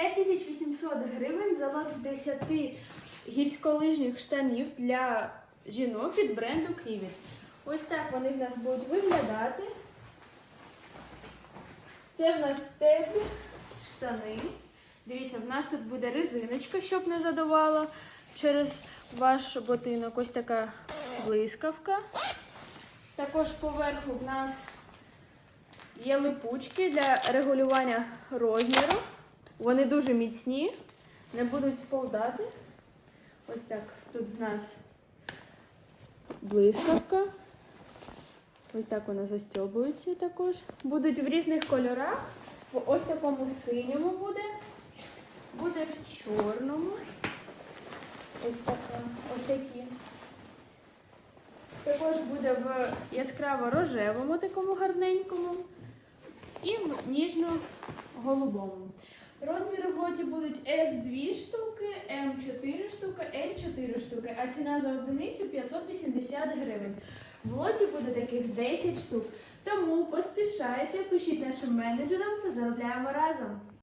5800 гривень за лот з 10 гірськолижних штанів для жінок від бренду Крівіт. Ось так вони в нас будуть виглядати. Це в нас теплі штани. Дивіться, в нас тут буде резиночка, щоб не задувала через ваш ботинок. Ось така блискавка. Також поверху в нас є липучки для регулювання розміру. Вони дуже міцні, не будуть сповзати. Ось так. Тут в нас блискавка. Ось так вона застьобується також. Будуть в різних кольорах. В ось такому синьому буде. Буде в чорному. Ось така, ось такі. Також буде в яскраво-рожевому такому гарненькому і в ніжно-голубому. Розміри в лоті будуть S2 штуки, M4 штуки, L4 штуки, а ціна за одиницю 580 гривень. В лоті буде таких 10 штук. Тому поспішайте, пишіть нашим менеджерам та заробляємо разом.